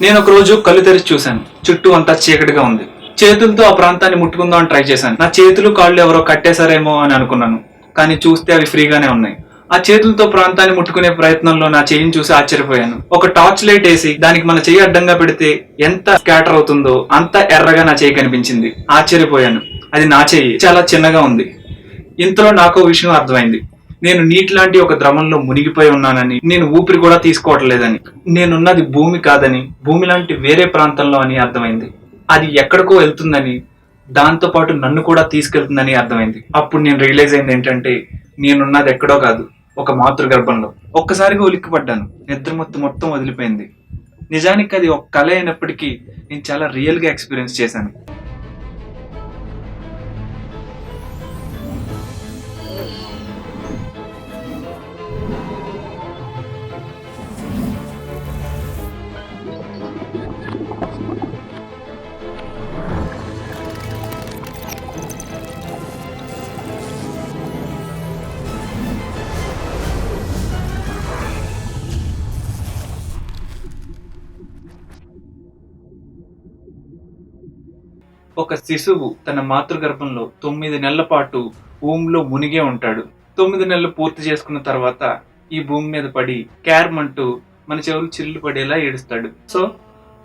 నేను ఒక రోజు కళ్ళు తెరిచి చూశాను. చుట్టూ అంతా చీకటిగా ఉంది. చేతులతో ఆ ప్రాంతాన్ని ముట్టుకుందాం అని ట్రై చేశాను. నా చేతులు కాళ్ళు ఎవరో కట్టేశారేమో అని అనుకున్నాను. కానీ చూస్తే అవి ఫ్రీగానే ఉన్నాయి. ఆ చేతులతో ప్రాంతాన్ని ముట్టుకునే ప్రయత్నంలో నా చేయిని చూసి ఆశ్చర్యపోయాను. ఒక టార్చ్ లైట్ వేసి దానికి మన చెయ్యి అడ్డంగా పెడితే ఎంత స్కాటర్ అవుతుందో అంత ఎర్రగా నా చెయ్యి కనిపించింది. ఆశ్చర్యపోయాను. అది నా చెయ్యి చాలా చిన్నగా ఉంది. ఇంతలో నాకు విషయం అర్థమైంది. నేను నీటి లాంటి ఒక ద్రవంలో మునిగిపోయి ఉన్నానని నేను ఊపిరి కూడా తీసుకోవట్లేదని నేనున్నది భూమి కాదని భూమి లాంటి వేరే ప్రాంతంలో అని అర్థమైంది. అది ఎక్కడికో వెళ్తుందని దాంతో పాటు నన్ను కూడా తీసుకెళ్తుందని అర్థమైంది. అప్పుడు నేను రియలైజ్ అయింది ఏంటంటే నేనున్నది ఎక్కడో కాదు ఒక మాతృ గర్భంలో ఒక్కసారిగా ఉలిక్కిపడ్డాను. నిద్ర మొత్తం మొత్తం వదిలిపోయింది. నిజానికి అది ఒక కళ అయినప్పటికీ నేను చాలా రియల్గా ఎక్స్పీరియన్స్ చేశాను. ఒక శిశువు తన మాతృగర్భంలో తొమ్మిది నెలల పాటు భూమిలో మునిగే ఉంటాడు. తొమ్మిది నెలలు పూర్తి చేసుకున్న తర్వాత ఈ భూమి మీద పడి క్యార్మ్ అంటూ మన చెవులు చిల్లు పడేలా ఏడుస్తాడు. సో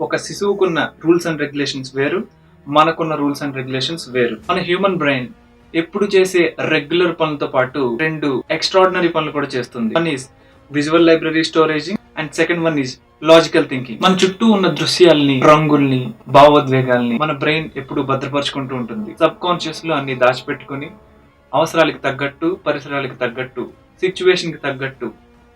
ఒక శిశువుకున్న రూల్స్ అండ్ రెగ్యులేషన్స్ వేరు మనకున్న రూల్స్ అండ్ రెగ్యులేషన్స్ వేరు. మన హ్యూమన్ బ్రెయిన్ ఎప్పుడు చేసే రెగ్యులర్ పనులతో పాటు రెండు ఎక్స్ట్రాడినరీ పనులు కూడా చేస్తుంది. One is visual library storaging and second one is logical thinking మన చుట్టూ ఉన్న దృశ్యాల్ని రంగుల్ని భావోద్వేగాల్ని మన బ్రెయిన్ ఎప్పుడు భద్రపరుచుకుంటూ ఉంటుంది. సబ్ కాన్షియస్లో అన్ని దాచిపెట్టుకుని అవసరాలకు తగ్గట్టు పరిసరాలకు తగ్గట్టు సిచ్యువేషన్కి తగ్గట్టు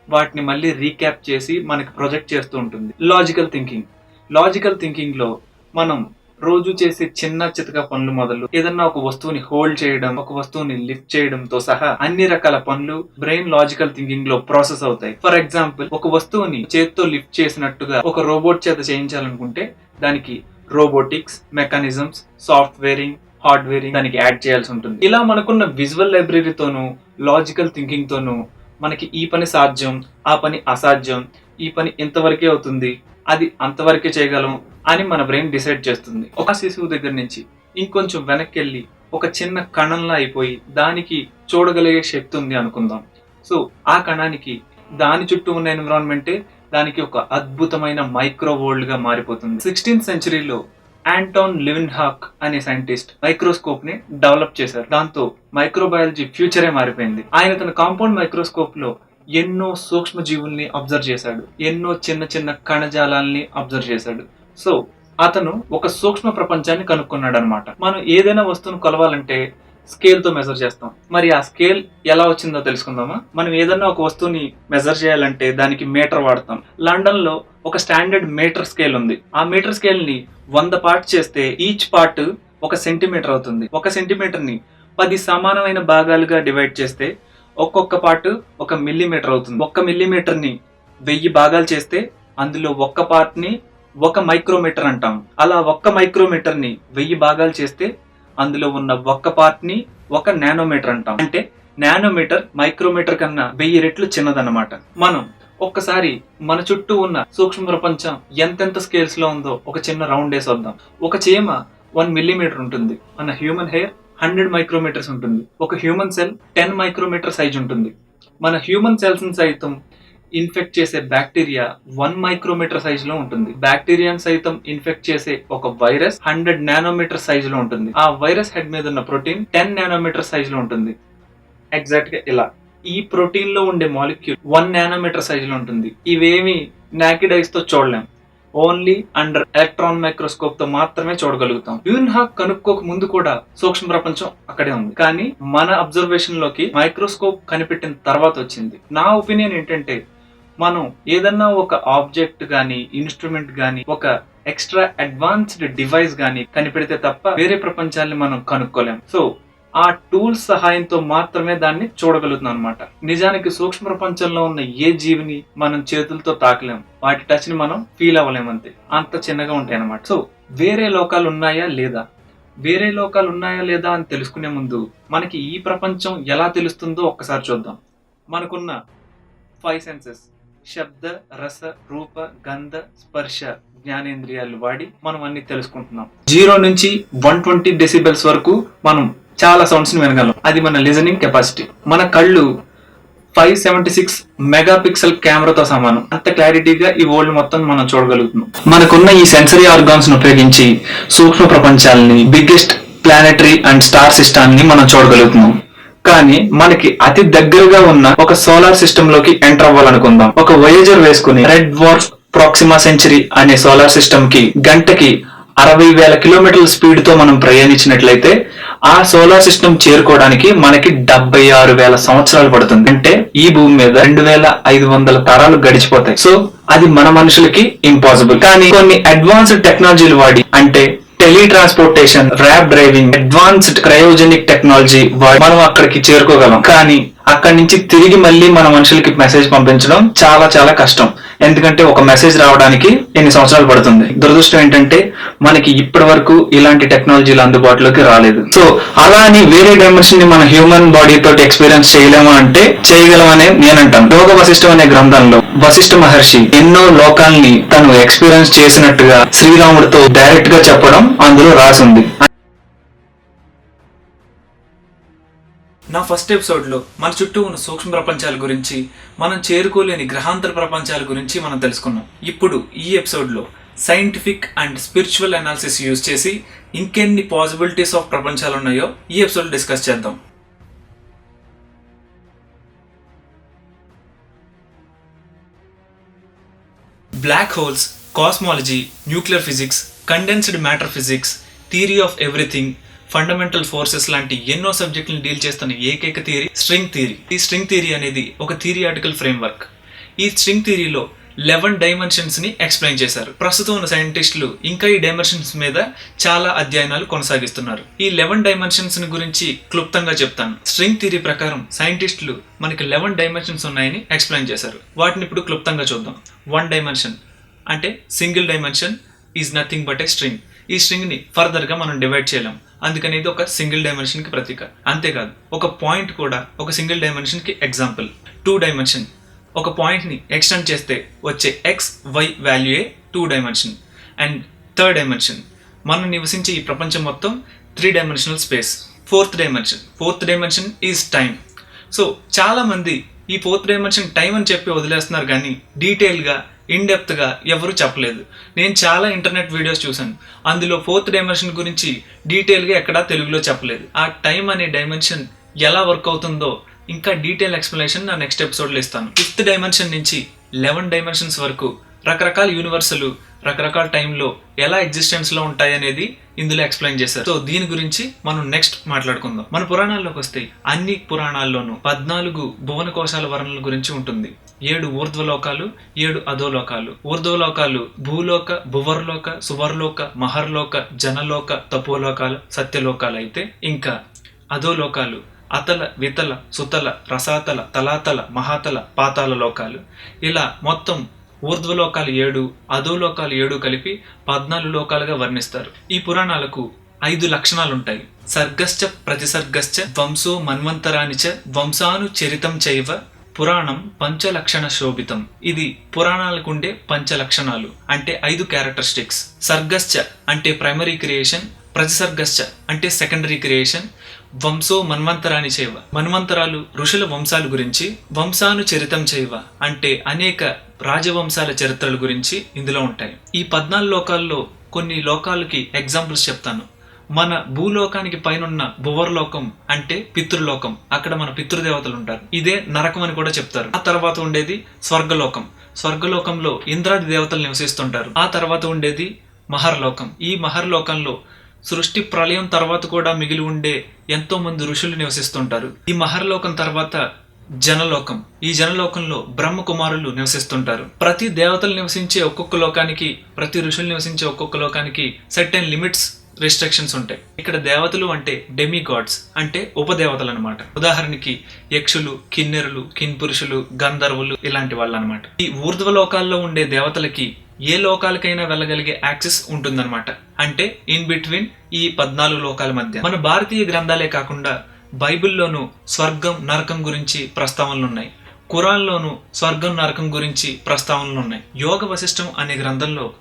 వాటిని మళ్ళీ రీక్యాప్ చేసి మనకి ప్రొజెక్ట్ చేస్తూ ఉంటుంది. లాజికల్ థింకింగ్ లాజికల్ థింకింగ్లో మనం రోజు చేసే చిన్న చితక పనులు మొదలు ఏదన్నా ఒక వస్తువుని హోల్డ్ చేయడం ఒక వస్తువుని లిఫ్ట్ చేయడంతో సహా అన్ని రకాల పనులు బ్రెయిన్ లాజికల్ థింకింగ్లో ప్రాసెస్ అవుతాయి. ఫర్ ఎగ్జాంపుల్ ఒక వస్తువుని చేత్తో లిఫ్ట్ చేసినట్టుగా ఒక రోబోట్ చేత చేయించాలనుకుంటే దానికి రోబోటిక్స్ మెకానిజమ్స్ సాఫ్ట్వేరింగ్ హార్డ్వేరింగ్ దానికి యాడ్ చేయాల్సి ఉంటుంది. ఇలా మనకున్న విజువల్ లైబ్రరీతోనూ లాజికల్ థింకింగ్ తోనూ మనకి ఈ పని సాధ్యం ఆ పని అసాధ్యం ఈ పని ఇంతవరకే అవుతుంది అది అంతవరకే చేయగలం అని మన బ్రెయిన్ డిసైడ్ చేస్తుంది. ఒక శిశువు దగ్గర నుంచి ఇంకొంచెం వెనక్కి వెళ్ళి ఒక చిన్న కణంలా అయిపోయి దానికి చూడగలిగే శక్తి ఉంది అనుకుందాం. సో ఆ కణానికి దాని చుట్టూ ఉన్న ఎన్విరాన్మెంటే దానికి ఒక అద్భుతమైన మైక్రో వరల్డ్గా మారిపోతుంది. సిక్స్టీన్త్ సెంచరీలో ఆంటోన్ లివిన్ హాక్ అనే సైంటిస్ట్ మైక్రోస్కోప్ని డెవలప్ చేశారు. దాంతో మైక్రోబయాలజీ ఫ్యూచరే మారిపోయింది. ఆయన తన కాంపౌండ్ మైక్రోస్కోప్లో ఎన్నో సూక్ష్మ జీవుల్ని అబ్జర్వ్ చేశాడు. ఎన్నో చిన్న చిన్న కణజాలాల్ని అబ్జర్వ్ చేశాడు. సో అతను ఒక సూక్ష్మ ప్రపంచాన్ని కనుక్కున్నాడు అనమాట మనం ఏదైనా వస్తువును కొలవాలంటే స్కేల్తో మెజర్ చేస్తాం. మరి ఆ స్కేల్ ఎలా వచ్చిందో తెలుసుకుందామా? మనం ఏదైనా ఒక వస్తువుని మెజర్ చేయాలంటే దానికి మీటర్ వాడతాం. లండన్లో ఒక స్టాండర్డ్ మీటర్ స్కేల్ ఉంది. ఆ మీటర్ స్కేల్ని వంద పార్ట్ చేస్తే ఈచ్ పార్ట్ ఒక సెంటీమీటర్ అవుతుంది. ఒక సెంటీమీటర్ని పది సమానమైన భాగాలుగా డివైడ్ చేస్తే ఒక్కొక్క పార్ట్ ఒక మిల్లీమీటర్ అవుతుంది. ఒక్క మిల్లీమీటర్ని వెయ్యి భాగాలు చేస్తే అందులో ఒక్క పార్ట్ని ఒక మైక్రోమీటర్ అంటాం. అలా ఒక్క మైక్రోమీటర్ని వెయ్యి భాగాలు చేస్తే అందులో ఉన్న ఒక్క పార్ట్ని ఒక నానోమీటర్ అంటాం. అంటే నానోమీటర్ మైక్రోమీటర్ కన్నా వెయ్యి రెట్లు చిన్నదన్నమాట. మనం ఒక్కసారి మన చుట్టూ ఉన్న సూక్ష్మ ప్రపంచం ఎంతెంత స్కేల్స్లో ఉందో ఒక చిన్న రౌండ్ వేసి వద్దాం ఒక చీమ వన్ మిల్లీమీటర్ ఉంటుంది. మన హ్యూమన్ హెయిర్ హండ్రెడ్ మైక్రోమీటర్స్ ఉంటుంది. ఒక human cell ten micrometer size ఉంటుంది. మన హ్యూమన్ సెల్స్ సైతం ఇన్ఫెక్ట్ చేసే బ్యాక్టీరియా వన్ మైక్రోమీటర్ సైజ్లో ఉంటుంది. బ్యాక్టీరియా సైతం ఇన్ఫెక్ట్ చేసే ఒక వైరస్ హండ్రెడ్ నానోమీటర్ సైజ్లో ఉంటుంది. ఆ వైరస్ హెడ్ మీద ఉన్న ప్రోటీన్ టెన్ నానోమీటర్ సైజ్లో ఉంటుంది. ఎగ్జాక్ట్గా ఇలా. ఈ ప్రోటీన్లో ఉండే మాలిక్యూల్ వన్ నానోమీటర్ సైజ్లో ఉంటుంది. ఇవేమి నాకిడ్ ఐస్తో చూడలేం. ఓన్లీ అండర్ ఎలక్ట్రాన్ మైక్రోస్కోప్తో మాత్రమే చూడగలుగుతాం. యూన్ కనుక్కోక ముందు కూడా సూక్ష్మ ప్రపంచం అక్కడే ఉంది. కానీ మన అబ్జర్వేషన్లోకి మైక్రోస్కోప్ కనిపెట్టిన తర్వాత వచ్చింది. నా ఒపీనియన్ ఏంటంటే మనం ఏదన్నా ఒక ఆబ్జెక్ట్ గాని ఇన్స్ట్రుమెంట్ గాని ఒక ఎక్స్ట్రా అడ్వాన్స్డ్ డివైస్ గాని కనిపెడితే తప్ప వేరే ప్రపంచాన్ని మనం కనుక్కోలేం. సో ఆ టూల్స్ సహాయంతో మాత్రమే దాన్ని చూడగలుగుతున్నాం అనమాట నిజానికి సూక్ష్మ ప్రపంచంలో ఉన్న ఏ జీవిని మనం చేతులతో తాకలేం. వాటి టచ్ని మనం ఫీల్ అవ్వలేమంతే అంత. చిన్నగా ఉంటాయి అనమాట సో వేరే లోకాలు ఉన్నాయా లేదా? వేరే లోకాలు ఉన్నాయా లేదా అని తెలుసుకునే ముందు మనకి ఈ ప్రపంచం ఎలా తెలుస్తుందో ఒక్కసారి చూద్దాం. మనకున్న ఫైవ్ సెన్సెస్. శబ్ద రస రూప గంధ స్పర్శ జ్ఞానేంద్రియాలు వాడి మనం అన్ని తెలుసుకుంటున్నాం. జీరో నుంచి వన్ ట్వంటీ డెసిబెల్స్ వరకు మనం చాలా సౌండ్స్ని వినగలం. అది మన లిజనింగ్ కెపాసిటీ మన కళ్ళు five seventy six mega pixel కెమెరాతో సమానం. అంత క్లారిటీగా ఈ వరల్డ్ మొత్తం మనం చూడగలుగుతున్నాం. మనకున్న ఈ సెన్సరీ ఆర్గాన్స్ ఉపయోగించి సూక్ష్మ ప్రపంచాలని బిగ్గెస్ట్ ప్లానెటరీ అండ్ స్టార్ సిస్టమ్ని మనం చూడగలుగుతున్నాం. కానీ మనకి అతి దగ్గరగా ఉన్న ఒక సోలార్ సిస్టమ్లోకి ఎంటర్ అవ్వాలనుకుందాం. ఒక వయేజర్ వేసుకుని రెడ్ వార్ఫ్ ప్రాక్సిమా సెంచరీ అనే సోలార్ సిస్టమ్కి గంటకి అరవై వేల కిలోమీటర్ల స్పీడ్తో మనం ప్రయాణించినట్లయితే ఆ సోలార్ సిస్టమ్ చేరుకోవడానికి మనకి డెబ్బై ఆరు వేల సంవత్సరాలు పడుతుంది. అంటే ఈ భూమి మీద రెండు వేల ఐదు వందల తరాలు గడిచిపోతాయి. సో అది మన మనుషులకి ఇంపాసిబుల్ కానీ కొన్ని అడ్వాన్స్డ్ టెక్నాలజీలు వాడి అంటే teletransportation warp driving advanced cryogenic technology వాడి మనం అక్కడికి చేరుకోగలం. కానీ అక్కడి నుంచి తిరిగి మళ్ళీ మన మనుషులకి మెసేజ్ పంపించడం చాలా చాలా కష్టం. ఎందుకంటే ఒక మెసేజ్ రావడానికి ఎన్ని సంవత్సరాలు పడుతుంది? దురదృష్టం ఏంటంటే మనకి ఇప్పటి వరకు ఇలాంటి టెక్నాలజీలు అందుబాటులోకి రాలేదు. సో అలా అని వేరే డైమెన్షన్ని మన హ్యూమన్ బాడీ తోటి ఎక్స్పీరియన్స్ చేయలేమా అంటే చేయగలమనే నేనంటాను. యోగ వశిష్టం అనే గ్రంథంలో వశిష్ఠ మహర్షి ఎన్నో లోకాల్ని తను ఎక్స్పీరియన్స్ చేసినట్టుగా శ్రీరాముడితో డైరెక్ట్గా చెప్పడం అందులో రాసింది నా ఫస్ట్ ఎపిసోడ్లో మన చుట్టూ ఉన్న సూక్ష్మ ప్రపంచాల గురించి మనం చేరుకోలేని గ్రహాంతర ప్రపంచాల గురించి మనం తెలుసుకున్నాం. ఇప్పుడు ఈ ఎపిసోడ్లో scientific and spiritual analysis use చేసి ఇంకెన్ని పాసిబిలిటీస్ ఆఫ్ ప్రపంచాలు ఉన్నాయో ఈ ఎపిసోడ్ డిస్కస్ చేద్దాం. Black holes cosmology nuclear physics condensed matter physics theory of everything fundamental forces లాంటి ఎన్నో సబ్జెక్టులను డీల్ చేస్తున్న ఏకైక థియరీ స్ట్రింగ్ థియరీ ఈ స్ట్రింగ్ థియరీ అనేది ఒక థియరియాటికల్ ఫ్రేమ్వర్క్ ఈ స్ట్రింగ్ థియరీలో లెవెన్ డైమెన్షన్స్ని ఎక్స్ప్లెయిన్ చేశారు. ప్రస్తుతం ఉన్న సైంటిస్టులు ఇంకా ఈ డైమెన్షన్స్ మీద చాలా అధ్యయనాలు కొనసాగిస్తున్నారు. ఈ లెవెన్ డైమెన్షన్స్ గురించి క్లుప్తంగా చెప్తాను. స్ట్రింగ్ థియరీ ప్రకారం సైంటిస్టులు మనకి లెవెన్ డైమెన్షన్స్ ఉన్నాయని ఎక్స్ప్లెయిన్ చేశారు. వాటిని ఇప్పుడు క్లుప్తంగా చూద్దాం. వన్ డైమెన్షన్ అంటే single dimension is nothing but a string ఈ స్ట్రింగ్ని ఫర్దర్గా మనం డివైడ్ చేయలేం. అందుకని ఇది ఒక సింగిల్ డైమెన్షన్కి ప్రతీక. అంతేకాదు ఒక పాయింట్ కూడా ఒక సింగిల్ డైమెన్షన్కి ఎగ్జాంపుల్ టూ డైమెన్షన్ ఒక పాయింట్ని ఎక్స్టెండ్ చేస్తే వచ్చే X Y వాల్యూయే two dimension and third dimension మనం నివసించే ఈ ప్రపంచం మొత్తం three dimensional space fourth dimension fourth dimension is time so చాలా మంది ఈ ఫోర్త్ డైమెన్షన్ టైం అని చెప్పి వదిలేస్తున్నారు కానీ డీటెయిల్గా ఇన్డెప్త్గా ఎవరు చెప్పలేదు. నేను చాలా ఇంటర్నెట్ వీడియోస్ చూశాను. అందులో ఫోర్త్ డైమెన్షన్ గురించి డీటెయిల్గా ఎక్కడా తెలుగులో చెప్పలేదు. ఆ టైం అనే డైమెన్షన్ ఎలా వర్క్ అవుతుందో ఇంకా డీటెయిల్ ఎక్స్ప్లెనేషన్ నా నెక్స్ట్ ఎపిసోడ్లో ఇస్తాను. ఫిఫ్త్ డైమెన్షన్ నుంచి లెవెన్ డైమెన్షన్స్ వరకు రకరకాల యూనివర్సలు రకరకాల టైంలో ఎలా ఎగ్జిస్టెన్స్లో ఉంటాయి అనేది ఇందులో ఎక్స్ప్లెయిన్ చేశారు. సో దీని గురించి మనం నెక్స్ట్ మాట్లాడుకుందాం. మన పురాణాల్లోకి వస్తే అన్ని పురాణాల్లోనూ పద్నాలుగు భువన కోశాల వర్ణల గురించి ఉంటుంది. ఏడు ఊర్ధ్వలోకాలు ఏడు అధోలోకాలు. ఊర్ధ్వలోకాలు భూలోక భువర్లోక సువర్లోక మహర్లోక జనలోక తపోలోకాలు సత్యలోకాలు అయితే ఇంకా అధోలోకాలు అతల వితల సుతల రసాతల తలాతల మహాతల పాతాల లోకాలు. ఇలా మొత్తం ఊర్ధ్వలోకాలు ఏడు అధోలోకాలు ఏడు కలిపి పద్నాలుగు లోకాలుగా వర్ణిస్తారు. ఈ పురాణాలకు ఐదు లక్షణాలు ఉంటాయి సర్గశ్చ ప్రతిసర్గశ్చ వంశో మన్వంతరానిచ వంశాను చరితం చైవ పురాణం పంచలక్షణ శోభితం. ఇది పురాణాలకు ఉండే పంచలక్షణాలు అంటే ఐదు క్యారెక్టరిస్టిక్స్. సర్గశ్చ అంటే ప్రైమరీ క్రియేషన్ ప్రతిసర్గశ్చ అంటే సెకండరీ క్రియేషన్ వంశో మన్వంతరాన్ని చేయవ మన్వంతరాలు ఋషుల వంశాల గురించి వంశాను చరితం చేయవ అంటే అనేక రాజవంశాల చరిత్రల గురించి ఇందులో ఉంటాయి. ఈ పద్నాలుగు లోకాల్లో కొన్ని లోకాలకి ఎగ్జాంపుల్స్ చెప్తాను. మన భూలోకానికి పైనున్న భువర్లోకం అంటే పితృలోకం. అక్కడ మన పితృదేవతలు ఉంటారు. ఇదే నరకం అని కూడా చెప్తారు. ఆ తర్వాత ఉండేది స్వర్గలోకం. స్వర్గలోకంలో ఇంద్రాది దేవతలు నివసిస్తుంటారు. ఆ తర్వాత ఉండేది మహర్లోకం. ఈ మహర్లోకంలో సృష్టి ప్రళయం తర్వాత కూడా మిగిలి ఉండే ఎంతో మంది ఋషులు నివసిస్తుంటారు. ఈ మహర్లోకం తర్వాత జనలోకం. ఈ జనలోకంలో బ్రహ్మ కుమారులు నివసిస్తుంటారు. ప్రతి దేవతలు నివసించే ఒక్కొక్క లోకానికి ప్రతి ఋషులు నివసించే ఒక్కొక్క లోకానికి సెట్ లిమిట్స్ రిస్ట్రిక్షన్స్ ఉంటాయి. ఇక్కడ దేవతలు అంటే డెమి గాడ్స్ అంటే ఉపదేవతలు అనమాట ఉదాహరణకి యక్షులు కిన్నెరులు కిన్పురుషులు గంధర్వులు ఇలాంటి వాళ్ళు అనమాట ఈ ఊర్ధ్వ లోకాల్లో ఉండే దేవతలకి ఏ లోకాలకైనా వెళ్ళగలిగే యాక్సెస్ ఉంటుందన్నమాట. అంటే ఇన్ బిట్వీన్ ఈ పద్నాలుగు లోకాల మధ్య. మన భారతీయ గ్రంథాలే కాకుండా బైబిల్లోనూ స్వర్గం నరకం గురించి ప్రస్తావనలు ఉన్నాయి. ఖురాన్లోను స్వర్గం నరకం గురించి ప్రస్తావనలు ఉన్నాయి. యోగ వశిష్టం అనే గ్రంథంలో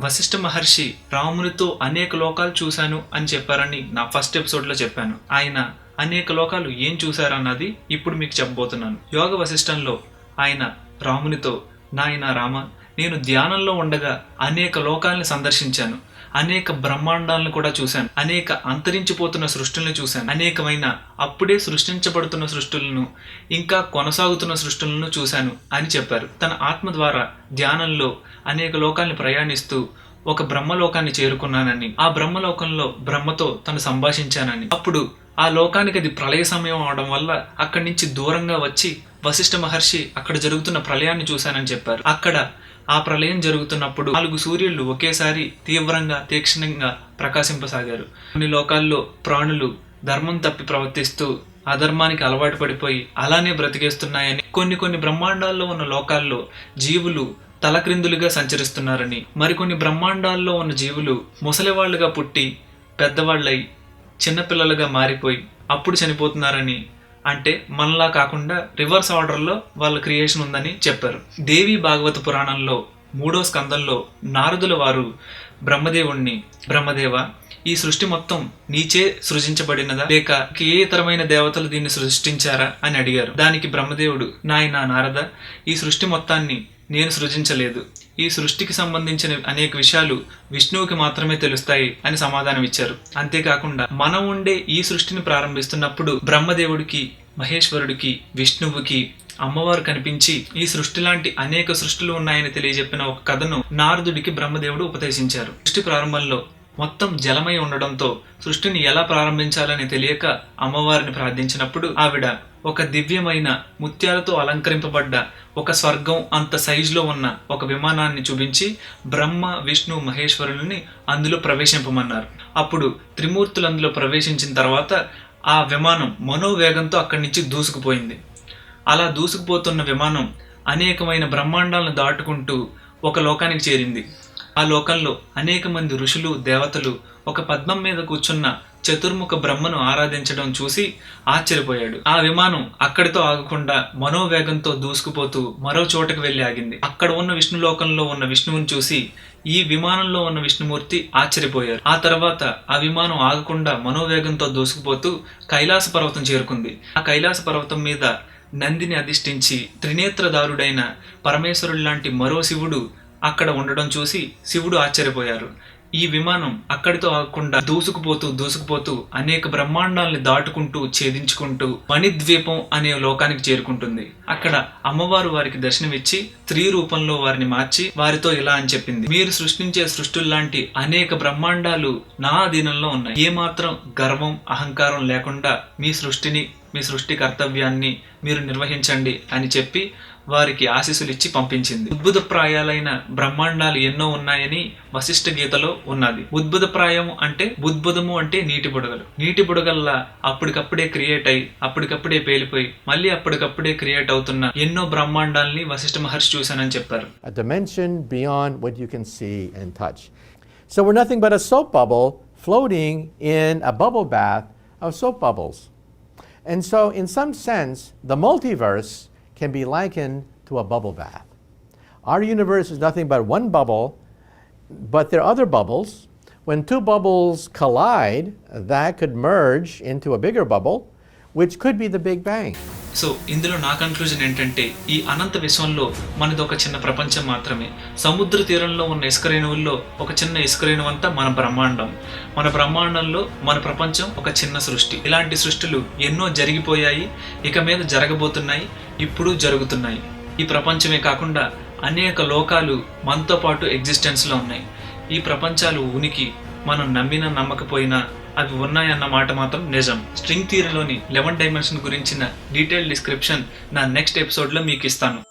వశిష్ఠ మహర్షి రామునితో అనేక లోకాలు చూశాను అని చెప్పారని నా ఫస్ట్ ఎపిసోడ్లో చెప్పాను. ఆయన అనేక లోకాలు ఏం చూశారన్నది ఇప్పుడు మీకు చెప్పబోతున్నాను. యోగ వశిష్టంలో ఆయన రామునితో నాయన రామ నేను ధ్యానంలో ఉండగా అనేక లోకాలను సందర్శించాను. అనేక బ్రహ్మాండాలను కూడా చూశాను. అనేక అంతరించిపోతున్న సృష్టిలను చూశాను. అనేకమైన అప్పుడే సృష్టించబడుతున్న సృష్టులను ఇంకా కొనసాగుతున్న సృష్టులను చూశాను అని చెప్పారు. తన ఆత్మ ద్వారా ధ్యానంలో అనేక లోకాలను ప్రయాణిస్తూ ఒక బ్రహ్మలోకాన్ని చేరుకున్నానని ఆ బ్రహ్మలోకంలో బ్రహ్మతో తను సంభాషించానని. అప్పుడు ఆ లోకానికి అది ప్రళయ సమయం అవడం వల్ల అక్కడి నుంచి దూరంగా వచ్చి వశిష్ఠ మహర్షి అక్కడ జరుగుతున్న ప్రళయాన్ని చూశానని చెప్పారు. అక్కడ ఆ ప్రళయం జరుగుతున్నప్పుడు నాలుగు సూర్యులు ఒకేసారి తీవ్రంగా తీక్షణంగా ప్రకాశింపసాగారు. కొన్ని లోకాల్లో ప్రాణులు ధర్మం తప్పి ప్రవర్తిస్తూ అధర్మానికి అలవాటు పడిపోయి అలానే బ్రతికేస్తున్నాయని కొన్ని కొన్ని బ్రహ్మాండాల్లో ఉన్న లోకాల్లో జీవులు తలక్రిందులుగా సంచరిస్తున్నారని మరికొన్ని బ్రహ్మాండాల్లో ఉన్న జీవులు ముసలివాళ్ళుగా పుట్టి పెద్దవాళ్ళై చిన్నపిల్లలుగా మారిపోయి అప్పుడు చనిపోతున్నారని అంటే మనలా కాకుండా రివర్స్ ఆర్డర్లో వాళ్ళ క్రియేషన్ ఉందని చెప్పారు. దేవి భాగవత పురాణంలో మూడో స్కందంలో నారదుల వారు బ్రహ్మదేవుణ్ణి బ్రహ్మదేవ ఈ సృష్టి మొత్తం నీచే సృజించబడినదా? లేక ఏ ఇతరమైన దేవతలు దీన్ని సృష్టించారా? అని అడిగారు. దానికి బ్రహ్మదేవుడు నాయన నారద ఈ సృష్టి మొత్తాన్ని నేను సృజించలేదు. ఈ సృష్టికి సంబంధించిన అనేక విషయాలు విష్ణువుకి మాత్రమే తెలుస్తాయి అని సమాధానం ఇచ్చారు అంతేకాకుండా మనం ఉండే ఈ సృష్టిని ప్రారంభిస్తున్నప్పుడు బ్రహ్మదేవుడికి మహేశ్వరుడికి విష్ణువుకి అమ్మవారు కనిపించి ఈ సృష్టి లాంటి అనేక సృష్టిలు ఉన్నాయని తెలియజెప్పిన ఒక కథను నారదుడికి బ్రహ్మదేవుడు ఉపదేశించారు. సృష్టి ప్రారంభంలో మొత్తం జలమై ఉండడంతో సృష్టిని ఎలా ప్రారంభించాలని తెలియక అమ్మవారిని ప్రార్థించినప్పుడు ఆవిడ ఒక దివ్యమైన ముత్యాలతో అలంకరింపబడ్డ ఒక స్వర్గం అంత సైజులో ఉన్న ఒక విమానాన్ని చూపించి బ్రహ్మ విష్ణు మహేశ్వరులని అందులో ప్రవేశింపమన్నారు. అప్పుడు త్రిమూర్తులు అందులో ప్రవేశించిన తర్వాత ఆ విమానం మనోవేగంతో అక్కడి నుంచి దూసుకుపోయింది. అలా దూసుకుపోతున్న విమానం అనేకమైన బ్రహ్మాండాలను దాటుకుంటూ ఒక లోకానికి చేరింది. ఆ లోకంలో అనేక మంది ఋషులు దేవతలు ఒక పద్మం మీద కూర్చున్న చతుర్ముఖ బ్రహ్మను ఆరాధించడం చూసి ఆశ్చర్యపోయాడు. ఆ విమానం అక్కడితో ఆగకుండా మనోవేగంతో దూసుకుపోతూ మరో చోటకు వెళ్ళి ఆగింది. అక్కడ ఉన్న విష్ణు లోకంలో ఉన్న విష్ణువుని చూసి ఈ విమానంలో ఉన్న విష్ణుమూర్తి ఆశ్చర్యపోయారు. ఆ తర్వాత ఆ విమానం ఆగకుండా మనోవేగంతో దూసుకుపోతూ కైలాస పర్వతం చేరుకుంది. ఆ కైలాస పర్వతం మీద నందిని అధిష్ఠించి త్రినేత్రదారుడైన పరమేశ్వరుడు లాంటి మరో శివుడు అక్కడ ఉండడం చూసి శివుడు ఆశ్చర్యపోయారు. ఈ విమానం అక్కడితో ఆగకుండా దూసుకుపోతూ దూసుకుపోతూ అనేక బ్రహ్మాండాల్ని దాటుకుంటూ ఛేదించుకుంటూ మణిద్వీపం అనే లోకానికి చేరుకుంటుంది. అక్కడ అమ్మవారు వారికి దర్శనమిచ్చి స్త్రీ రూపంలో వారిని మార్చి వారితో ఇలా అని చెప్పింది. మీరు సృష్టించే సృష్టిల్లాంటి అనేక బ్రహ్మాండాలు నా అధీనంలో ఉన్నాయి. ఏమాత్రం గర్వం అహంకారం లేకుండా మీ సృష్టిని మీ సృష్టి కర్తవ్యాన్ని మీరు నిర్వహించండి అని చెప్పి వారికి ఆశీస్సులు ఇచ్చి పంపించింది ఉద్భుత ప్రాయాలైన బ్రహ్మాండాలు ఎన్నో ఉన్నాయని వశిష్ఠ గీతలో ఉన్నది ఉద్భుత ప్రాయం అంటే ఉద్భుతము అంటే నీటి బుడగలు నీటి బుడగల్లా అప్పటికప్పుడే క్రియేట్ అయి అప్పటికప్పుడే పేలిపోయి మళ్ళీ అప్పటికప్పుడే క్రియేట్ అవుతున్న ఎన్నో బ్రహ్మాండాల్ని వశిష్ఠ మహర్షి చూశానని చెప్పారు a dimension beyond what you can see and touch. So we're nothing but a soap bubble floating in a bubble bath of soap bubbles. And so, in some sense, the multiverse can be likened to a bubble bath. Our universe is nothing but one bubble, but there are other bubbles. When two bubbles collide, that could merge into a bigger bubble, which could be the Big Bang. So ఇందులో నా conclusion ఏంటంటే ఈ అనంత విశ్వంలో మనది ఒక చిన్న ప్రపంచం మాత్రమే. సముద్ర తీరంలో ఉన్న ఇసుక రేణువుల్లో ఒక చిన్న ఇసుకరేణువు అంతా మన బ్రహ్మాండం. మన బ్రహ్మాండంలో మన ప్రపంచం ఒక చిన్న సృష్టి. ఇలాంటి సృష్టిలు ఎన్నో జరిగిపోయాయి ఇక మీద జరగబోతున్నాయి ఇప్పుడు జరుగుతున్నాయి. ఈ ప్రపంచమే కాకుండా అనేక లోకాలు మనతో పాటు ఎగ్జిస్టెన్స్లో ఉన్నాయి. ఈ ప్రపంచాలు ఉనికి మనం నమ్మినా నమ్మకపోయినా అవి ఉన్నాయన్న మాట మాత్రం నిజం. స్ట్రింగ్ థియరీలోని లెవెన్ డైమెన్షన్ గురించిన డీటెయిల్ డిస్క్రిప్షన్ నా నెక్స్ట్ ఎపిసోడ్లో మీకు ఇస్తాను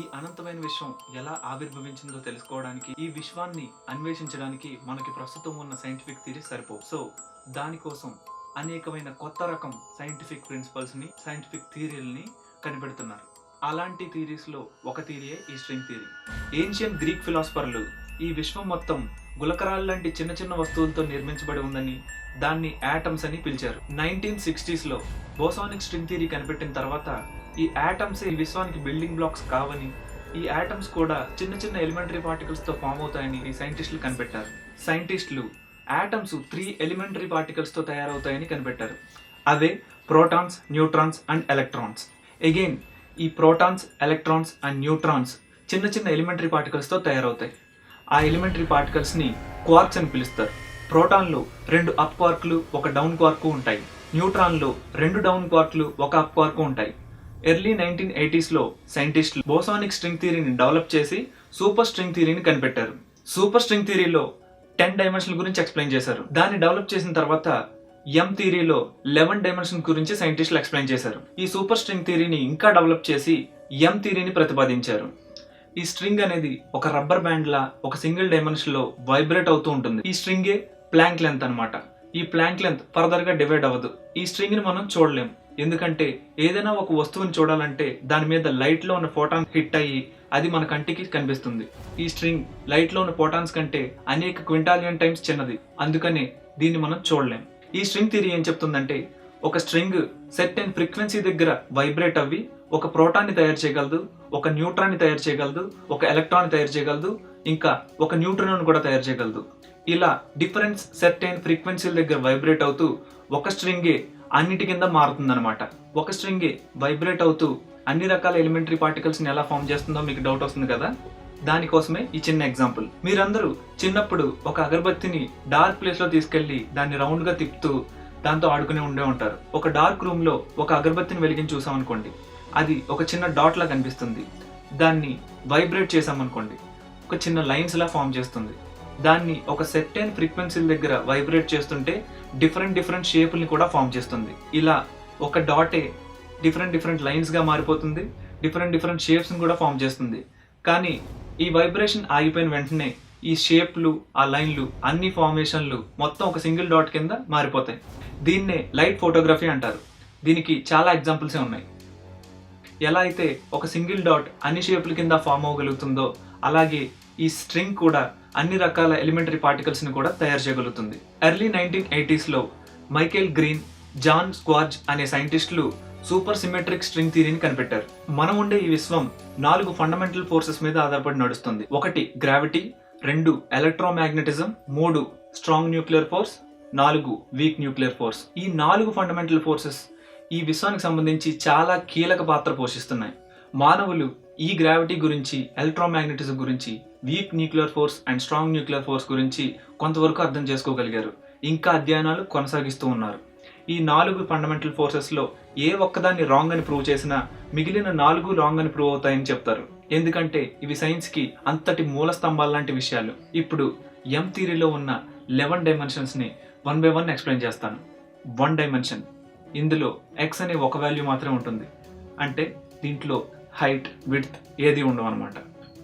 ఈ అనంతమైన విశ్వం ఎలా ఆవిర్భవించిందో తెలుసుకోవడానికి ఈ విశ్వాన్ని అన్వేషించడానికి మనకి ప్రస్తుతం ఉన్న సైంటిఫిక్ థియరీ సరిపో సో దానికోసం అనేకమైన కొత్త రకం సైంటిఫిక్ ప్రిన్సిపల్స్ని సైంటిఫిక్ థియరీలని కనిపెడుతున్నారు. అలాంటి థీరీస్లో ఒక థియరీయే ఈ స్ట్రింగ్ థియరీ. ఏన్షియన్ గ్రీక్ ఫిలాసఫర్లు ఈ విశ్వం మొత్తం గులకరాలు లాంటి చిన్న చిన్న వస్తువులతో నిర్మించబడి ఉందని దాన్ని యాటమ్స్ అని పిలిచారు. నైన్టీన్ సిక్స్టీస్లో బోసానిక్ స్ట్రింగ్ థియరీ కనిపెట్టిన తర్వాత ఈ యాటమ్స్ ఈ విశ్వానికి బిల్డింగ్ బ్లాక్స్ కావని ఈ యాటమ్స్ కూడా చిన్న చిన్న ఎలిమెంటరీ పార్టికల్స్తో ఫామ్ అవుతాయని ఈ సైంటిస్టులు కనిపెట్టారు. సైంటిస్టులు యాటమ్స్ త్రీ ఎలిమెంటరీ పార్టికల్స్తో తయారవుతాయని కనిపెట్టారు. అవే protons neutrons and electrons again ఈ ప్రోటాన్స్ ఎలక్ట్రాన్స్ అండ్ న్యూట్రాన్స్ చిన్న చిన్న ఎలిమెంటరీ పార్టికల్స్తో తయారవుతాయి. ఆ ఎలిమెంటరీ పార్టికల్స్ని క్వార్క్స్ అని పిలుస్తారు. ప్రోటాన్లో రెండు అప్ క్వార్క్లు ఒక డౌన్ క్వార్క్ ఉంటాయి. న్యూట్రాన్లో రెండు డౌన్ క్వార్క్లు ఒక అప్ క్వార్కు ఉంటాయి. ఎర్లీ నైన్టీన్ ఎయిటీస్లో సైంటిస్టులు బోసానిక్ స్ట్రింగ్ థియరీని డెవలప్ చేసి సూపర్ స్ట్రింగ్ థియరీని కనిపెట్టారు. సూపర్ స్ట్రింగ్ థియరీలో టెన్ డైమెన్షన్ గురించి ఎక్స్ప్లెయిన్ చేశారు. దాన్ని డెవలప్ చేసిన తర్వాత ఎం థియరీలో లెవెన్ డైమెన్షన్ గురించి సైంటిస్టులు ఎక్స్ప్లెయిన్ చేశారు. ఈ సూపర్ స్ట్రింగ్ థియరీని ఇంకా డెవలప్ చేసి ఎం థియరీని ప్రతిపాదించారు. ఈ స్ట్రింగ్ అనేది ఒక రబ్బర్ బ్యాండ్ లా ఒక సింగిల్ డైమెన్షన్లో వైబ్రేట్ అవుతూ ఉంటుంది. ఈ స్ట్రింగే ప్లాంక్ లెంత్ అన్నమాట. ఈ ప్లాంక్ లెంత్ ఫర్దర్గా డివైడ్ అవ్వదు. ఈ స్ట్రింగ్ని మనం చూడలేం. ఎందుకంటే ఏదైనా ఒక వస్తువుని చూడాలంటే దాని మీద లైట్లో ఉన్న ఫోటాన్ హిట్ అయ్యి అది మన కంటికి కనిపిస్తుంది. ఈ స్ట్రింగ్ లైట్లో ఉన్న ఫోటాన్స్ కంటే అనేక క్వింటాలియన్ టైమ్స్ చిన్నది. అందుకనే దీన్ని మనం చూడలేం. ఈ స్ట్రింగ్ థిరీ ఏం చెప్తుందంటే ఒక స్ట్రింగ్ సెట్ అండ్ ఫ్రీక్వెన్సీ దగ్గర వైబ్రేట్ అవ్వి ఒక ప్రోటాన్ని తయారు చేయగలదు ఒక న్యూట్రాన్ని తయారు చేయగలదు ఒక ఎలక్ట్రాన్ తయారు చేయగలదు ఇంకా ఒక న్యూట్రాన్ కూడా తయారు చేయగలదు. ఇలా డిఫరెన్స్ సెట్ అండ్ ఫ్రీక్వెన్సీల దగ్గర వైబ్రేట్ అవుతూ ఒక స్ట్రింగే అన్నిటి కింద మారుతుందన్నమాట. ఒక స్ట్రింగే వైబ్రేట్ అవుతూ అన్ని రకాల ఎలిమెంటరీ పార్టికల్స్ని ఎలా ఫామ్ చేస్తుందో మీకు డౌట్ వస్తుంది కదా? దానికోసమే ఈ చిన్న ఎగ్జాంపుల్. మీరందరూ చిన్నప్పుడు ఒక అగరబత్తిని డార్క్ ప్లేస్లో తీసుకెళ్ళి దాన్ని రౌండ్గా తిప్పుతూ దాంతో ఆడుకుని ఉండే ఉంటారు. ఒక డార్క్ రూమ్లో ఒక అగరబత్తిని వెలిగించి చూసామనుకోండి. అది ఒక చిన్న డాట్ లా కనిపిస్తుంది. దాన్ని వైబ్రేట్ చేసామనుకోండి ఒక చిన్న లైన్స్లా ఫామ్ చేస్తుంది. దాన్ని ఒక సెట్ అండ్ ఫ్రీక్వెన్సీల దగ్గర వైబ్రేట్ చేస్తుంటే డిఫరెంట్ డిఫరెంట్ షేపుల్ని కూడా ఫామ్ చేస్తుంది. ఇలా ఒక డాటే డిఫరెంట్ డిఫరెంట్ లైన్స్గా మారిపోతుంది. డిఫరెంట్ డిఫరెంట్ షేప్స్ని కూడా ఫామ్ చేస్తుంది. కానీ ఈ వైబ్రేషన్ ఆగిపోయిన వెంటనే ఈ షేప్లు ఆ లైన్లు అన్ని ఫార్మేషన్లు మొత్తం ఒక సింగిల్ డాట్ కింద మారిపోతాయి. దీన్నే లైట్ ఫోటోగ్రఫీ అంటారు. దీనికి చాలా ఎగ్జాంపుల్సే ఉన్నాయి. ఎలా అయితే ఒక సింగిల్ డాట్ అన్ని షేపుల కింద ఫామ్ అవ్వగలుగుతుందో అలాగే ఈ స్ట్రింగ్ కూడా అన్ని రకాల ఎలిమెంటరీ పార్టికల్స్ని కూడా తయారు చేయగలుగుతుంది. ఎర్లీ నైన్టీన్ ఎయిటీస్లో మైకేల్ గ్రీన్ జాన్ స్క్వార్జ్ అనే సైంటిస్టులు సూపర్ సిమెట్రిక్ స్ట్రింగ్ థీరీని కనిపెట్టారు. మనం ఉండే ఈ విశ్వం నాలుగు ఫండమెంటల్ ఫోర్సెస్ మీద ఆధారపడి నడుస్తుంది. ఒకటి గ్రావిటీ. రెండు ఎలక్ట్రోమాగ్నెటిజం. మూడు స్ట్రాంగ్ న్యూక్లియర్ ఫోర్స్. నాలుగు వీక్ న్యూక్లియర్ ఫోర్స్. ఈ నాలుగు ఫండమెంటల్ ఫోర్సెస్ ఈ విశ్వానికి సంబంధించి చాలా కీలక పాత్ర పోషిస్తున్నాయి. మానవులు ఈ గ్రావిటీ గురించి ఎలక్ట్రోమాగ్నెటిజం గురించి weak nuclear force and strong nuclear force గురించి కొంతవరకు అర్థం చేసుకోగలిగారు. ఇంకా అధ్యయనాలు కొనసాగిస్తూ ఉన్నారు. ఈ నాలుగు ఫండమెంటల్ ఫోర్సెస్లో ఏ ఒక్కదాన్ని రాంగ్ అని ప్రూవ్ చేసినా మిగిలిన నాలుగు రాంగ్ అని ప్రూవ్ అవుతాయని చెప్తారు. ఎందుకంటే ఇవి సైన్స్కి అంతటి మూల స్తంభాలు లాంటి విషయాలు. ఇప్పుడు ఎం థీరీలో ఉన్న లెవెన్ డైమెన్షన్స్ని వన్ బై వన్ ఎక్స్ప్లెయిన్ చేస్తాను. వన్ డైమెన్షన్ ఇందులో ఎక్స్ అనే ఒక వాల్యూ మాత్రమే ఉంటుంది. అంటే దీంట్లో హైట్ విడ్త్ ఏది ఉండవు అనమాట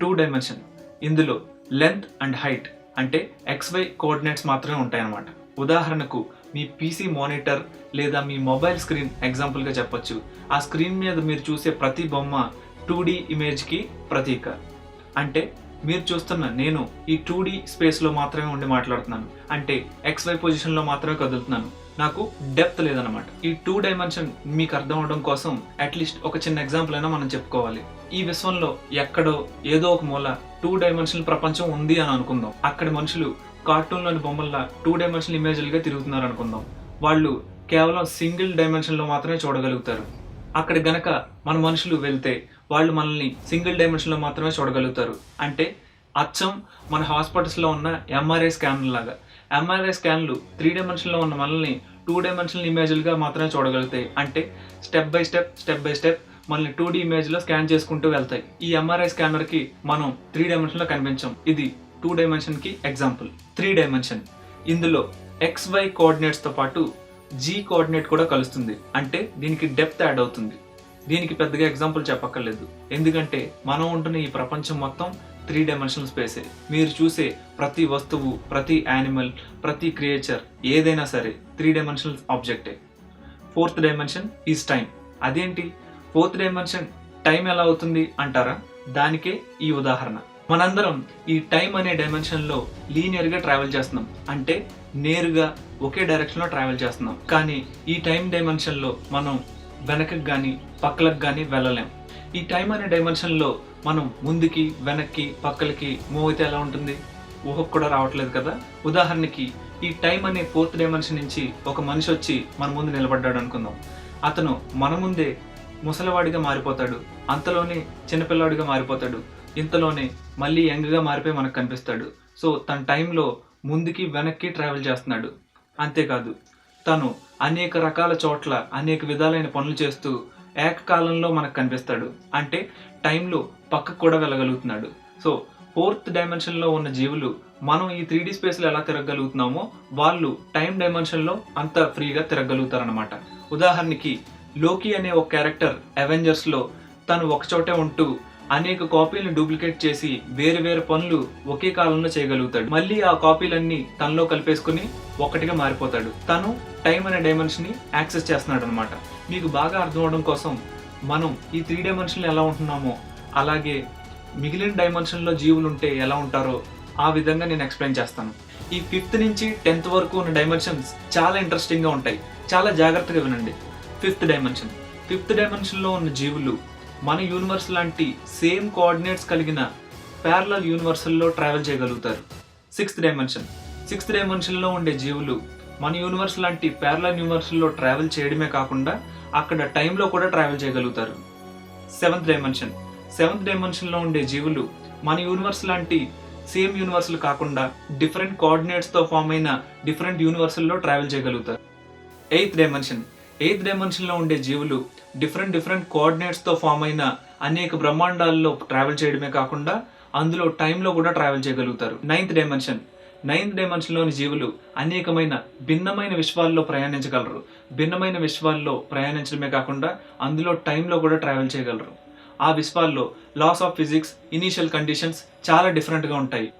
టూ డైమెన్షన్ ఇందులో లెంత్ అండ్ హైట్ అంటే ఎక్స్ వై కోఆర్డినేట్స్ మాత్రమే ఉంటాయన్నమాట ఉదాహరణకు మీ పీసీ మానిటర్ లేదా మీ మొబైల్ స్క్రీన్ ఎగ్జాంపుల్గా చెప్పొచ్చు. ఆ స్క్రీన్ మీద మీరు చూసే ప్రతి బొమ్మ టూ డీ ఇమేజ్కి ప్రతీక. అంటే మీరు చూస్తున్న నేను ఈ టూ డి స్పేస్లో మాత్రమే ఉండి మాట్లాడుతున్నాను. అంటే ఎక్స్ వై పొజిషన్లో మాత్రమే కదులుతున్నాను. నాకు డెప్త్ లేదనమాట ఈ టూ డైమెన్షన్ మీకు అర్థం అవడం కోసం అట్లీస్ట్ ఒక చిన్న ఎగ్జాంపుల్ అయినా మనం చెప్పుకోవాలి. ఈ విశ్వంలో ఎక్కడో ఏదో ఒక మూల టూ డైమెన్షనల్ ప్రపంచం ఉంది అని అనుకుందాం. అక్కడ మనుషులు కార్టూన్లోని బొమ్మల్లా టూ డైమెన్షనల్ ఇమేజ్లుగా తిరుగుతున్నారు అనుకుందాం. వాళ్ళు కేవలం సింగిల్ డైమెన్షన్లో మాత్రమే చూడగలుగుతారు. అక్కడ గనక మన మనుషులు వెళ్తే వాళ్ళు మనల్ని సింగిల్ డైమెన్షన్లో మాత్రమే చూడగలుగుతారు. అంటే అచ్చం మన హాస్పిటల్స్లో ఉన్న ఎంఆర్ఐ స్కాన్ లాగా. ఎంఆర్ఐ స్కాన్లు త్రీ డైమెన్షన్లో ఉన్న మనల్ని టూ డైమెన్షనల్ ఇమేజ్లుగా మాత్రమే చూడగలుగుతాయి. అంటే step by step step by step మనల్ని టూ డీ ఇమేజ్లో స్కాన్ చేసుకుంటూ వెళ్తాయి. ఈ ఎంఆర్ఐ స్కానర్కి మనం త్రీ డైమెన్షన్లో కనిపించాం. ఇది టూ డైమెన్షన్కి ఎగ్జాంపుల్ త్రీ డైమెన్షన్ ఇందులో ఎక్స్ వై కోఆర్డినేట్స్తో పాటు జీ కోఆర్డినేట్ కూడా కలుస్తుంది. అంటే దీనికి డెప్త్ యాడ్ అవుతుంది. దీనికి పెద్దగా ఎగ్జాంపుల్ చెప్పక్కర్లేదు. ఎందుకంటే మనం ఉంటున్న ఈ ప్రపంచం మొత్తం త్రీ డైమెన్షనల్ స్పేసే. మీరు చూసే ప్రతి వస్తువు ప్రతి యానిమల్ ప్రతి క్రియేచర్ ఏదైనా సరే త్రీ డైమెన్షనల్ ఆబ్జెక్టే. ఫోర్త్ డైమెన్షన్ ఈజ్ టైం అదేంటి? ఫోర్త్ డైమెన్షన్ టైం ఎలా అవుతుంది అంటారా? దానికే ఈ ఉదాహరణ. మనందరం ఈ టైం అనే డైమెన్షన్లో లీనియర్గా ట్రావెల్ చేస్తున్నాం. అంటే నేరుగా ఒకే డైరెక్షన్లో ట్రావెల్ చేస్తున్నాం. కానీ ఈ టైం డైమెన్షన్లో మనం వెనకకి కానీ పక్కలకు కానీ వెళ్ళలేం. ఈ టైం అనే డైమెన్షన్లో మనం ముందుకి వెనక్కి పక్కలకి మూవ్ అయితే ఎలా ఉంటుంది? ఊహకు కూడా రావట్లేదు కదా? ఉదాహరణకి ఈ టైం అనే ఫోర్త్ డైమెన్షన్ నుంచి ఒక మనిషి వచ్చి మన ముందు నిలబడ్డాడు అనుకుందాం. అతను మన ముందే ముసలివాడిగా మారిపోతాడు అంతలోనే చిన్నపిల్లాడిగా మారిపోతాడు ఇంతలోనే మళ్ళీ యంగ్గా మారిపోయి మనకు కనిపిస్తాడు. సో తన టైంలో ముందుకి వెనక్కి ట్రావెల్ చేస్తున్నాడు. అంతేకాదు తను అనేక రకాల చోట్ల అనేక విధాలైన పనులు చేస్తూ ఏకకాలంలో మనకు కనిపిస్తాడు. అంటే టైంలో పక్కకు కూడా వెళ్ళగలుగుతున్నాడు. సో ఫోర్త్ డైమెన్షన్లో ఉన్న జీవులు మనం ఈ త్రీ డీ స్పేస్లో ఎలా తిరగగలుగుతున్నామో వాళ్ళు టైం డైమెన్షన్లో అంత ఫ్రీగా తిరగగలుగుతారనమాట ఉదాహరణకి లోకి అనే ఒక క్యారెక్టర్ అవెంజర్స్లో తను ఒకచోటే ఉంటూ అనేక కాపీలను డూప్లికేట్ చేసి వేరు వేరు పనులు ఒకే కాలంలో చేయగలుగుతాడు. మళ్ళీ ఆ కాపీలన్నీ తనలో కలిపేసుకుని ఒక్కటిగా మారిపోతాడు. తను టైం అనే డైమెన్షన్ని యాక్సెస్ చేస్తున్నాడు అనమాట మీకు బాగా అర్థం అవడం కోసం మనం ఈ త్రీ డైమెన్షన్లు ఎలా ఉంటున్నామో అలాగే మిగిలిన డైమెన్షన్లో జీవులు ఉంటే ఎలా ఉంటారో ఆ విధంగా నేను ఎక్స్ప్లెయిన్ చేస్తాను. ఈ ఫిఫ్త్ నుంచి టెన్త్ వరకు ఉన్న డైమెన్షన్స్ చాలా ఇంట్రెస్టింగ్గా ఉంటాయి. చాలా జాగ్రత్తగా వినండి. Fifth dimension. ఫిఫ్త్ డైమెన్షన్లో ఉన్న జీవులు మన యూనివర్స్ లాంటి సేమ్ కోఆర్డినేట్స్ కలిగిన ప్యారలల్ యూనివర్సల్లో ట్రావెల్ చేయగలుగుతారు. సిక్స్త్ డైమెన్షన్ సిక్స్త్ డైమెన్షన్లో ఉండే జీవులు మన యూనివర్స్ లాంటి ప్యారలల్ యూనివర్సల్లో ట్రావెల్ చేయడమే కాకుండా అక్కడ టైంలో కూడా ట్రావెల్ చేయగలుగుతారు. సెవెంత్ డైమెన్షన్ సెవెంత్ డైమెన్షన్లో ఉండే జీవులు మన యూనివర్స్ లాంటి సేమ్ యూనివర్స్లు కాకుండా డిఫరెంట్ కోఆర్డినేట్స్తో ఫామ్ అయిన డిఫరెంట్ యూనివర్సుల్లో ట్రావెల్ చేయగలుగుతారు. ఎయిత్ డైమెన్షన్ ఎయిత్ డైమెన్షన్లో ఉండే జీవులు డిఫరెంట్ డిఫరెంట్ కోఆర్డినేట్స్తో ఫామ్ అయిన అనేక బ్రహ్మాండాల్లో ట్రావెల్ చేయడమే కాకుండా అందులో టైంలో కూడా ట్రావెల్ చేయగలుగుతారు. నైన్త్ డైమెన్షన్ నైన్త్ డైమెన్షన్లోని జీవులు అనేకమైన భిన్నమైన విశ్వాల్లో ప్రయాణించగలరు. భిన్నమైన విశ్వాల్లో ప్రయాణించడమే కాకుండా అందులో టైంలో కూడా ట్రావెల్ చేయగలరు. ఆ విశ్వాల్లో laws of physics initial conditions చాలా డిఫరెంట్గా ఉంటాయి.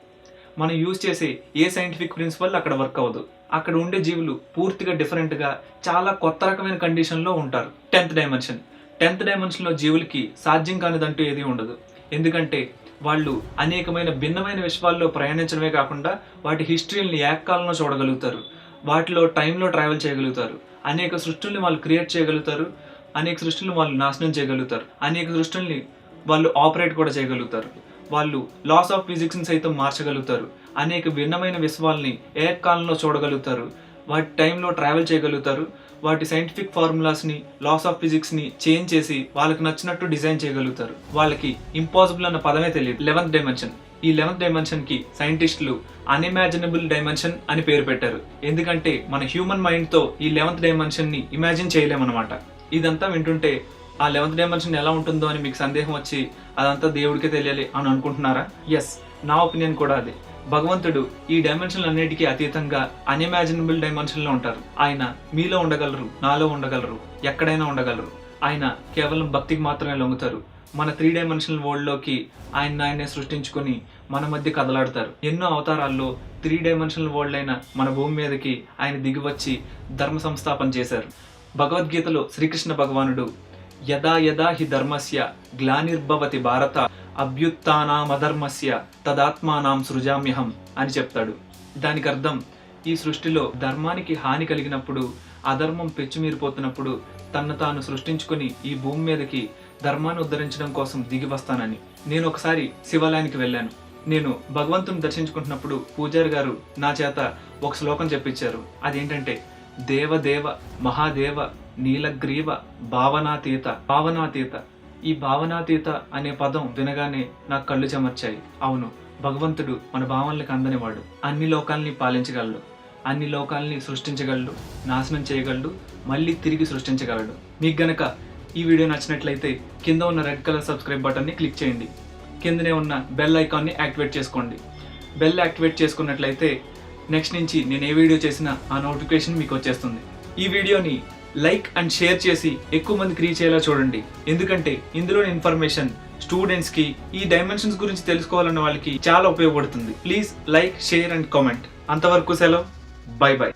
మనం యూజ్ చేసే ఏ సైంటిఫిక్ ప్రిన్సిపల్ అక్కడ వర్క్ అవ్వదు. అక్కడ ఉండే జీవులు పూర్తిగా డిఫరెంట్గా చాలా కొత్త రకమైన కండిషన్లో ఉంటారు. టెన్త్ డైమెన్షన్ టెన్త్ డైమెన్షన్లో జీవులకి సాధ్యం కానిదంటూ ఏది ఉండదు. ఎందుకంటే వాళ్ళు అనేకమైన భిన్నమైన విశ్వాల్లో ప్రయాణించడమే కాకుండా వాటి హిస్టరీని ఏకకాలంలో చూడగలుగుతారు. వాటిలో టైంలో ట్రావెల్ చేయగలుగుతారు. అనేక సృష్టిల్ని వాళ్ళు క్రియేట్ చేయగలుగుతారు. అనేక సృష్టిని వాళ్ళు నాశనం చేయగలుగుతారు. అనేక సృష్టిల్ని వాళ్ళు ఆపరేట్ కూడా చేయగలుగుతారు. వాళ్ళు లాస్ ఆఫ్ ఫిజిక్స్ని సైతం మార్చగలుగుతారు. అనేక భిన్నమైన విశ్వాల్ని ఏకకాలంలో చూడగలుగుతారు. వాటి టైంలో ట్రావెల్ చేయగలుగుతారు. వాటి సైంటిఫిక్ ఫార్ములాస్ని లాస్ ఆఫ్ ఫిజిక్స్ని చేంజ్ చేసి వాళ్ళకి నచ్చినట్టు డిజైన్ చేయగలుగుతారు. వాళ్ళకి ఇంపాసిబుల్ అన్న పదమే తెలియదు. Eleventh dimension. ఈ లెవెన్త్ డైమెన్షన్కి సైంటిస్టులు అన్ఇమాజినబుల్ డైమెన్షన్ అని పేరు పెట్టారు. ఎందుకంటే మన హ్యూమన్ మైండ్తో ఈ లెవెన్త్ డైమెన్షన్ని ఇమాజిన్ చేయలేమన్నమాట. ఇదంతా వింటుంటే ఆ లెవెన్త్ డైమెన్షన్ ఎలా ఉంటుందో అని మీకు సందేహం వచ్చి అదంతా దేవుడికే తెలియాలి అని అనుకుంటున్నారా? ఎస్ నా ఒపీనియన్ కూడా అదే. భగవంతుడు ఈ డైమెన్షన్ అన్నిటికీ అతీతంగా అన్ఇమాజినబుల్ డైమెన్షన్లో ఉంటారు. ఆయన మీలో ఉండగలరు నాలో ఉండగలరు ఎక్కడైనా ఉండగలరు. ఆయన కేవలం భక్తికి మాత్రమే లొంగుతారు. మన త్రీ డైమెన్షనల్ వరల్డ్లోకి ఆయన ఆయనే సృష్టించుకొని మన మధ్య కదలాడతారు. ఎన్నో అవతారాల్లో త్రీ డైమెన్షనల్ వరల్డ్ అయిన మన భూమి మీదకి ఆయన దిగివచ్చి ధర్మ సంస్థాపన చేశారు. భగవద్గీతలో శ్రీకృష్ణ భగవానుడు యదా యదా హి ధర్మస్య గ్లానిర్భవతి భారత అభ్యుత్నామధర్మస్య తదాత్మానాం సృజామ్యహం అని చెప్తాడు. దానికి అర్థం ఈ సృష్టిలో ధర్మానికి హాని కలిగినప్పుడు అధర్మం పెచ్చుమీరిపోతున్నప్పుడు తన్ను తాను సృష్టించుకుని ఈ భూమి మీదకి ధర్మాన్ని ఉద్ధరించడం కోసం దిగి వస్తానని. నేను ఒకసారి శివాలయానికి వెళ్ళాను. నేను భగవంతుని దర్శించుకుంటున్నప్పుడు పూజారి గారు నా చేత ఒక శ్లోకం చెప్పించారు అదేంటంటే దేవదేవ మహాదేవ నీలగ్రీవ భావనాతీత భావనాతీత. ఈ భావనాతీత అనే పదం వినగానే నాకు కళ్ళు చెమర్చాయి. అవును భగవంతుడు మన భావనలకు అందనివాడు. అన్ని లోకాల్ని పాలించగలడు. అన్ని లోకాల్ని సృష్టించగలడు. నాశనం చేయగలడు. మళ్ళీ తిరిగి సృష్టించగలడు. మీకు గనక ఈ వీడియో నచ్చినట్లయితే కింద ఉన్న రెడ్ కలర్ సబ్స్క్రైబ్ బటన్ని క్లిక్ చేయండి. కిందనే ఉన్న బెల్ ఐకాన్ని యాక్టివేట్ చేసుకోండి. బెల్ యాక్టివేట్ చేసుకున్నట్లయితే నెక్స్ట్ నుంచి నేను ఏ వీడియో చేసినా ఆ నోటిఫికేషన్ మీకు వచ్చేస్తుంది. ఈ వీడియోని లైక్ అండ్ షేర్ చేసి ఎక్కువ మందికి రీచ్ అయ్యేలా చూడండి. ఎందుకంటే ఇందులోని ఇన్ఫర్మేషన్ స్టూడెంట్స్కి ఈ డైమెన్షన్స్ గురించి తెలుసుకోవాలన్న వాళ్ళకి చాలా ఉపయోగపడుతుంది. Please like share and comment. అంతవరకు సెలవు. Bye bye.